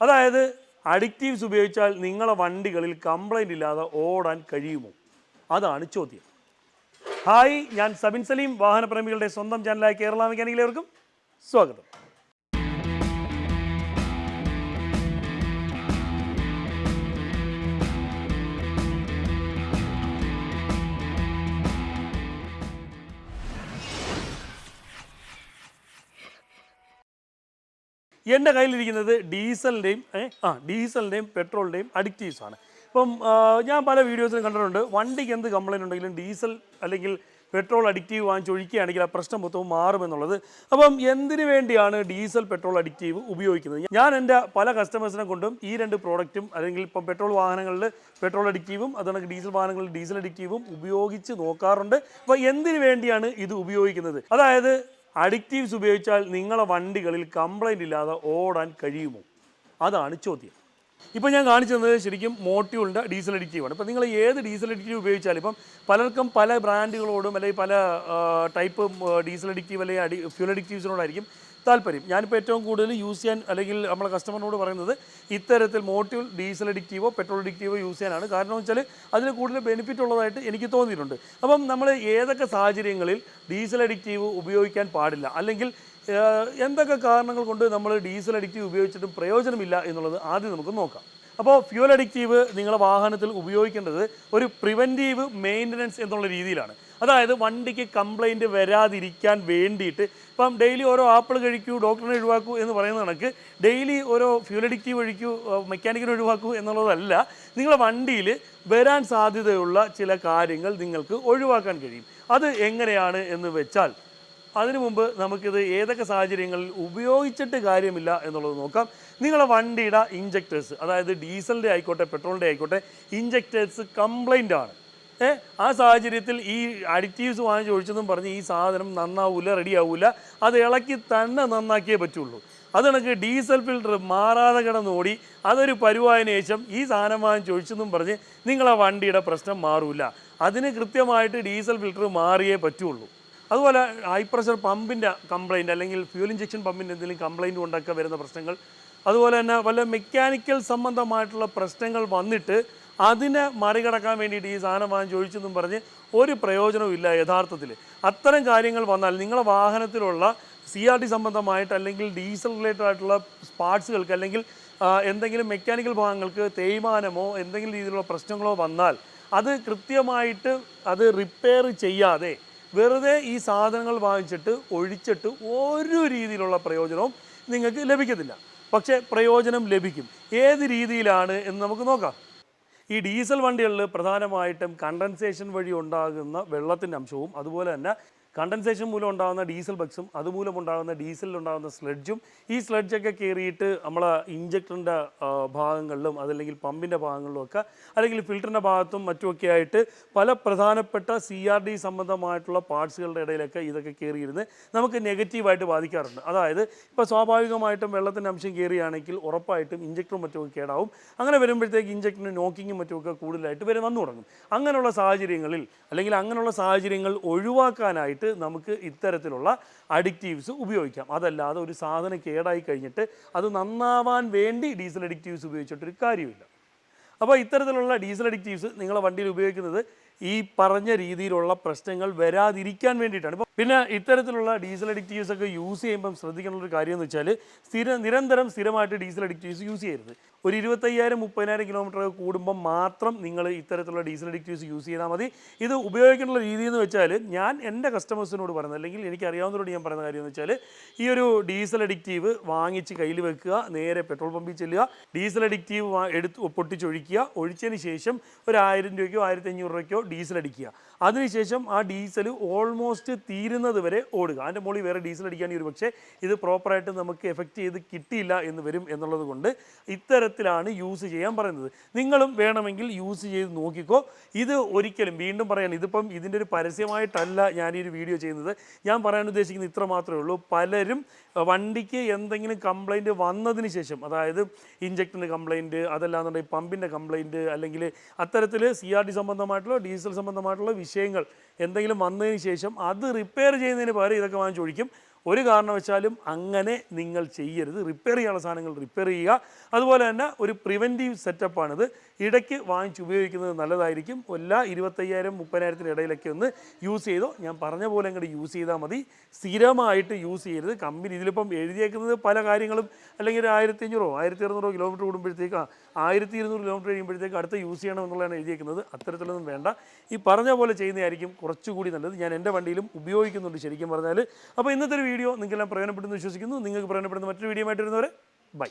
അതായത് അഡിക്റ്റീവ്സ് ഉപയോഗിച്ചാൽ നിങ്ങളുടെ വണ്ടികളിൽ കംപ്ലൈന്റ് ഇല്ലാതെ ഓടാൻ കഴിയുമോ? അതാണ് ചോദ്യം. ഹായ് ഞാൻ സബിൻ സലീം വാഹനപ്രേമികളുടെ സ്വന്തം ചാനലായ കേരള മെക്കാനിക്കിലേവർക്കും സ്വാഗതം. എന്റെ കയ്യിലിരിക്കുന്നത് ഡീസലിന്റെയും ആ ഡീസലിന്റെയും പെട്രോളിന്റെയും അഡിക്റ്റീവ്സാണ് ഇപ്പം ഞാൻ പല വീഡിയോസിലും കണ്ടിട്ടുണ്ട് വണ്ടിക്ക് എന്ത് കംപ്ലൈന്റ് ഉണ്ടെങ്കിലും ഡീസൽ അല്ലെങ്കിൽ പെട്രോൾ അഡിക്റ്റീവ് വാങ്ങിച്ച് ഒഴിക്കുകയാണെങ്കിൽ ആ പ്രശ്നം മൊത്തവും മാറുമെന്നുള്ളത് അപ്പം എന്തിനു വേണ്ടിയാണ് ഡീസൽ പെട്രോൾ അഡിക്റ്റീവ് ഉപയോഗിക്കുന്നത്? ഞാൻ എന്റെ പല കസ്റ്റമേഴ്സിനെ കൊണ്ടും ഈ രണ്ട് പ്രോഡക്റ്റും അല്ലെങ്കിൽ ഇപ്പം പെട്രോൾ വാഹനങ്ങളിൽ പെട്രോൾ അഡിക്റ്റീവും അതുകൊണ്ട് ഡീസൽ വാഹനങ്ങളിൽ ഡീസൽ അഡിക്റ്റീവും ഉപയോഗിച്ച് നോക്കാറുണ്ട്. അപ്പോൾ എന്തിനു വേണ്ടിയാണ് ഇത് ഉപയോഗിക്കുന്നത്? അതായത് അഡിക്റ്റീവ്സ് ഉപയോഗിച്ചാൽ നിങ്ങളെ വണ്ടികളിൽ കംപ്ലൈന്റ് ഇല്ലാതെ ഓടാൻ കഴിയുമോ? അതാണ് ചോദ്യം. ഇപ്പോൾ ഞാൻ കാണിച്ചു തന്നത് ശരിക്കും മോട്യൂളിന്റെ ഡീസൽ അഡിക്റ്റീവാണ് ഇപ്പോൾ നിങ്ങൾ ഏത് ഡീസൽ അഡിക്റ്റീവ് ഉപയോഗിച്ചാലും ഇപ്പം പലർക്കും പല ബ്രാൻഡുകളോടും അല്ലെങ്കിൽ പല ടൈപ്പ് ഡീസൽ അഡിക്റ്റീവ് അല്ലെങ്കിൽ അഡി ഫ്യൂൽ അഡിക്റ്റീവ്സിനോടായിരിക്കും താല്പര്യം. ഞാനിപ്പോൾ ഏറ്റവും കൂടുതൽ യൂസ് ചെയ്യാൻ അല്ലെങ്കിൽ നമ്മളെ കസ്റ്റമറിനോട് പറയുന്നത് ഇത്തരത്തിൽ മോട്ടീവ് ഡീസൽ അഡിക്റ്റീവോ പെട്രോൾ അഡിക്റ്റീവോ യൂസ് ചെയ്യാനാണ്. കാരണം വെച്ചാൽ അതിന് കൂടുതൽ ബെനിഫിറ്റ് ഉള്ളതായിട്ട് എനിക്ക് തോന്നിയിട്ടുണ്ട്. അപ്പം നമ്മൾ ഏതൊക്കെ സാഹചര്യങ്ങളിൽ ഡീസൽ അഡിക്റ്റീവ് ഉപയോഗിക്കാൻ പാടില്ല? അല്ലെങ്കിൽ എന്തൊക്കെ കാരണങ്ങൾ കൊണ്ട് നമ്മൾ ഡീസൽ അഡിക്റ്റീവ് ഉപയോഗിച്ചിട്ടും പ്രയോജനമില്ല എന്നുള്ളത് ആദ്യം നമുക്ക് നോക്കാം. അപ്പോൾ ഫ്യൂൽ അഡിക്റ്റീവ് നിങ്ങളുടെ വാഹനത്തിൽ ഉപയോഗിക്കേണ്ടത് ഒരു പ്രിവെന്റീവ് മെയിന്റനൻസ് എന്നുള്ള രീതിയിലാണ്. അതായത് വണ്ടിക്ക് കംപ്ലൈന്റ് വരാതിരിക്കാൻ വേണ്ടിയിട്ട് ഇപ്പം ഡെയിലി ഓരോ ആപ്പിൾ കഴിക്കൂ ഡോക്ടറിനെ ഒഴിവാക്കൂ എന്ന് പറയുന്ന കണക്ക് ഡെയിലി ഓരോ ഫ്യൂൽ അഡിക്റ്റീവ് ഒഴിക്കൂ മെക്കാനിക്കിനെ ഒഴിവാക്കൂ എന്നുള്ളതല്ല നിങ്ങളുടെ വണ്ടിയിൽ വരാൻ സാധ്യതയുള്ള ചില കാര്യങ്ങൾ നിങ്ങൾക്ക് ഒഴിവാക്കാൻ കഴിയും. അത് എങ്ങനെയാണ് എന്ന് വെച്ചാൽ അതിനു മുമ്പ് നമുക്കിത് ഏതൊക്കെ സാഹചര്യങ്ങളിൽ ഉപയോഗിച്ചിട്ട് കാര്യമില്ല എന്നുള്ളത് നോക്കാം. നിങ്ങളെ വണ്ടിയുടെ ഇഞ്ചക്ടേഴ്സ് അതായത് ഡീസലിന്റെ ആയിക്കോട്ടെ പെട്രോളിന്റെ ആയിക്കോട്ടെ ഇഞ്ചക്ടേഴ്സ് കംപ്ലൈന്റ് ആണ്. ഏ? ആ സാഹചര്യത്തിൽ ഈ അഡിറ്റീവ്സ് വാങ്ങിച്ച് ഒഴിച്ചെന്നും പറഞ്ഞ് ഈ സാധനം നന്നാവൂല റെഡി ആവൂല അത് ഇളക്കി തന്നെ നന്നാക്കിയേ പറ്റുള്ളൂ. അത് ഡീസൽ ഫിൽട്ടർ മാറാതെ കിടന്നോടി അതൊരു പരുവായതിനു ശേഷം ഈ സാധനം വാങ്ങിച്ച് ഒഴിച്ചെന്നും പറഞ്ഞ് നിങ്ങളെ വണ്ടിയുടെ പ്രശ്നം മാറൂല. അതിന് കൃത്യമായിട്ട് ഡീസൽ ഫിൽട്ടർ മാറിയേ പറ്റുള്ളൂ. അതുപോലെ ഹൈ പ്രഷർ പമ്പിന്റെ കംപ്ലൈന്റ് അല്ലെങ്കിൽ ഫ്യൂൽ ഇഞ്ചക്ഷൻ പമ്പിന്റെ എന്തെങ്കിലും കംപ്ലൈന്റ് കൊണ്ടൊക്കെ വരുന്ന പ്രശ്നങ്ങൾ. അതുപോലെ തന്നെ വല്ല മെക്കാനിക്കൽ സംബന്ധമായിട്ടുള്ള പ്രശ്നങ്ങൾ വന്നിട്ട് അതിനെ മറികടക്കാൻ വേണ്ടിയിട്ട് ഈ സാധനം വാങ്ങിച്ച് ഒഴിച്ചെന്നും പറഞ്ഞ് ഒരു പ്രയോജനവും ഇല്ല യഥാർത്ഥത്തിൽ. അത്തരം കാര്യങ്ങൾ വന്നാൽ നിങ്ങളുടെ വാഹനത്തിലുള്ള സി ആർ ടി സംബന്ധമായിട്ട് അല്ലെങ്കിൽ ഡീസൽ റിലേറ്റഡ് ആയിട്ടുള്ള പാർട്സുകൾക്ക് അല്ലെങ്കിൽ എന്തെങ്കിലും മെക്കാനിക്കൽ ഭാഗങ്ങൾക്ക് തേയ്മാനമോ എന്തെങ്കിലും രീതിയിലുള്ള പ്രശ്നങ്ങളോ വന്നാൽ അത് കൃത്യമായിട്ട് അത് റിപ്പയർ ചെയ്യാതെ വെറുതെ ഈ സാധനങ്ങൾ വാങ്ങിച്ചിട്ട് ഒഴിച്ചിട്ട് ഒരു രീതിയിലുള്ള പ്രയോജനവും നിങ്ങൾക്ക് ലഭിക്കത്തില്ല. പക്ഷേ പ്രയോജനം ലഭിക്കും. ഏത് രീതിയിലാണ് എന്ന് നമുക്ക് നോക്കാം. ഈ ഡീസൽ വണ്ടികളിൽ പ്രധാനമായിട്ടും കണ്ടൻസേഷൻ വഴി ഉണ്ടാകുന്ന വെള്ളത്തിന്റെ അംശവും അതുപോലെ തന്നെ കണ്ടൻസേഷൻ മൂലം ഉണ്ടാകുന്ന ഡീസൽ ബക്സും അതുമൂലം ഉണ്ടാകുന്ന ഡീസലിൽ ഉണ്ടാകുന്ന സ്ലഡ്ജും ഈ സ്ലെഡ്ജൊക്കെ കയറിയിട്ട് നമ്മളെ ഇഞ്ചക്ടറിന്റെ ഭാഗങ്ങളിലും അതല്ലെങ്കിൽ പമ്പിന്റെ ഭാഗങ്ങളിലും ഒക്കെ അല്ലെങ്കിൽ ഫിൽറ്ററിന്റെ ഭാഗത്തും മറ്റുമൊക്കെ ആയിട്ട് പല പ്രധാനപ്പെട്ട സി ആർ ഡി സംബന്ധമായിട്ടുള്ള പാർട്സുകളുടെ ഇടയിലൊക്കെ ഇതൊക്കെ കയറിയിരുന്ന് നമുക്ക് നെഗറ്റീവായിട്ട് ബാധിക്കാറുണ്ട്. അതായത് ഇപ്പോൾ സ്വാഭാവികമായിട്ടും വെള്ളത്തിന്റെ അംശം കയറിയാണെങ്കിൽ ഉറപ്പായിട്ടും ഇഞ്ചക്ടറും മറ്റുമൊക്കെ കേടാവും. അങ്ങനെ വരുമ്പോഴത്തേക്ക് ഇഞ്ചക്ടറിന് നോക്കിങ്ങും മറ്റുമൊക്കെ കൂടുതലായിട്ട് വരെ വന്നു തുടങ്ങും. അങ്ങനെയുള്ള സാഹചര്യങ്ങളിൽ അല്ലെങ്കിൽ അങ്ങനെയുള്ള സാഹചര്യങ്ങൾ ഒഴിവാക്കാനായിട്ട് നമുക്ക് ഇത്തരത്തിലുള്ള അഡിക്റ്റീവ്സ് ഉപയോഗിക്കാം. അതല്ലാതെ ഒരു സാധനം കേടായി കഴിഞ്ഞിട്ട് അത് നന്നാവാൻ വേണ്ടി ഡീസൽ അഡിക്റ്റീവ്സ് ഉപയോഗിച്ചിട്ടൊരു കാര്യമില്ല അപ്പോൾ ഇത്തരത്തിലുള്ള ഡീസൽ അഡിക്റ്റീവ്സ് നിങ്ങളെ വണ്ടിയിൽ ഉപയോഗിക്കുന്നത് ഈ പറഞ്ഞ രീതിയിലുള്ള പ്രശ്നങ്ങൾ വരാതിരിക്കാൻ വേണ്ടിയിട്ടാണ്. ഇപ്പോൾ പിന്നെ ഇത്തരത്തിലുള്ള ഡീസൽ അഡിക്റ്റീവ്സ് ഒക്കെ യൂസ് ചെയ്യുമ്പം ശ്രദ്ധിക്കേണ്ട ഒരു കാര്യം എന്ന് വെച്ചാൽ സ്ഥിര നിരന്തരം സ്ഥിരമായിട്ട് ഡീസൽ അഡിക്റ്റീവ്സ് യൂസ് ചെയ്യരുത്. ഒരു ഇരുപത്തയ്യായിരം മുപ്പതിനായിരം കിലോമീറ്റർ കൂടുമ്പോൾ മാത്രം നിങ്ങൾ ഇത്തരത്തിലുള്ള ഡീസൽ അഡിക്റ്റീവ്സ് യൂസ് ചെയ്താൽ മതി. ഇത് ഉപയോഗിക്കേണ്ട രീതി എന്ന് വെച്ചാൽ ഞാൻ എന്റെ കസ്റ്റമേഴ്സിനോട് പറയുന്നത് അല്ലെങ്കിൽ എനിക്ക് അറിയാവുന്നവരോട് ഞാൻ പറയുന്ന കാര്യം എന്ന് വെച്ചാൽ ഈ ഒരു ഡീസൽ അഡിക്റ്റീവ് വാങ്ങിച്ച് കയ്യിൽ വെക്കുക നേരെ പെട്രോൾ പമ്പിൽ ചെല്ലുക ഡീസൽ അഡിക്റ്റീവ് എടുത്ത് പൊട്ടിച്ചൊഴിക്കുക ഒഴിച്ചതിന് ശേഷം ഒരു ആയിരം രൂപയ്ക്കോ ആയിരത്തി അഞ്ഞൂറ് രൂപയ്ക്കോ ഡീസൽ അടിക്കുക. അതിനുശേഷം ആ ഡീസൽ ഓൾമോസ്റ്റ് തീരുന്നത് വരെ ഓടുക. അതിന്റെ മുകളിൽ വേറെ ഡീസൽ അടിക്കുകയാണെങ്കിൽ ഒരു പക്ഷേ ഇത് പ്രോപ്പറായിട്ട് നമുക്ക് എഫക്റ്റ് ചെയ്ത് കിട്ടിയില്ല എന്ന് വരും എന്നുള്ളത് കൊണ്ട് ഇത്തരത്തിലാണ് യൂസ് ചെയ്യാൻ പറയുന്നത്. നിങ്ങളും വേണമെങ്കിൽ യൂസ് ചെയ്ത് നോക്കിക്കോ. ഇത് ഒരിക്കലും വീണ്ടും പറയാൻ ഇതിപ്പം ഇതിന്റെ ഒരു പരസ്യമായിട്ടല്ല ഞാൻ ഈ ഒരു വീഡിയോ ചെയ്യുന്നത്. ഞാൻ പറയാൻ ഉദ്ദേശിക്കുന്നത് ഇത്ര മാത്രമേ ഉള്ളൂ. പലരും വണ്ടിക്ക് എന്തെങ്കിലും കംപ്ലൈന്റ് വന്നതിന് ശേഷം അതായത് ഇഞ്ചക്ടറിന്റെ കംപ്ലൈന്റ് അതല്ലാന്നുണ്ടെങ്കിൽ പമ്പിന്റെ കംപ്ലൈന്റ് അല്ലെങ്കിൽ അത്തരത്തിൽ സി ആർ ഡി സംബന്ധമായിട്ടുള്ള ഡീസൽ സംബന്ധമായിട്ടുള്ള വിഷയങ്ങൾ എന്തെങ്കിലും വന്നതിന് ശേഷം അത് റിപ്പയർ ചെയ്യുന്നതിന് പകരം ഇതൊക്കെ വാങ്ങിച്ചൊഴിക്കും ഒരു കാരണവശാലും അങ്ങനെ നിങ്ങൾ ചെയ്യരുത്. റിപ്പയർ ചെയ്യാനുള്ള സാധനങ്ങൾ റിപ്പയർ ചെയ്യുക. അതുപോലെ തന്നെ ഒരു പ്രിവെന്റീവ് സെറ്റപ്പാണിത് ഇടയ്ക്ക് വാങ്ങിച്ച് ഉപയോഗിക്കുന്നത് നല്ലതായിരിക്കും. എല്ലാ ഇരുപത്തയ്യായിരം മുപ്പതിനായിരത്തിന് ഇടയിലൊക്കെ ഒന്ന് യൂസ് ചെയ്തോ. ഞാൻ പറഞ്ഞ പോലെ അങ്ങോട്ട് യൂസ് ചെയ്താൽ മതി. സ്ഥിരമായിട്ട് യൂസ് ചെയ്യരുത്. കമ്പനി ഇതിലിപ്പം എഴുതിയേക്കുന്നത് പല കാര്യങ്ങളും. അല്ലെങ്കിൽ ഒരു ആയിരത്തി അഞ്ഞൂറോ ആയിരത്തി അറുന്നൂറോ കിലോമീറ്റർ കൂടുമ്പോഴത്തേക്ക് ആയിരത്തി ഇരുന്നൂറ് കിലോമീറ്റർ കഴിയുമ്പോഴത്തേക്ക് അടുത്ത യൂസ് ചെയ്യണം എന്നുള്ളതാണ് എഴുതിയേക്കുന്നത്. അത്തരത്തിലൊന്നും വേണ്ട. ഈ പറഞ്ഞ പോലെ ചെയ്യുന്നതായിരിക്കും കുറച്ചുകൂടി നല്ലത്. ഞാൻ എന്റെ വണ്ടിയിലും ഉപയോഗിക്കുന്നുണ്ട് ശരിക്കും പറഞ്ഞാൽ അപ്പോൾ ഇന്നത്തെ ഒരു വീഡിയോ നിങ്ങൾക്കെല്ലാം പ്രയോജനപ്പെടുന്നു വിശ്വസിക്കുന്നു. നിങ്ങൾക്ക് പ്രയോജനപ്പെടുന്ന മറ്റൊരു വീഡിയോ ആയിട്ട് വരുന്നവരെ ബൈ.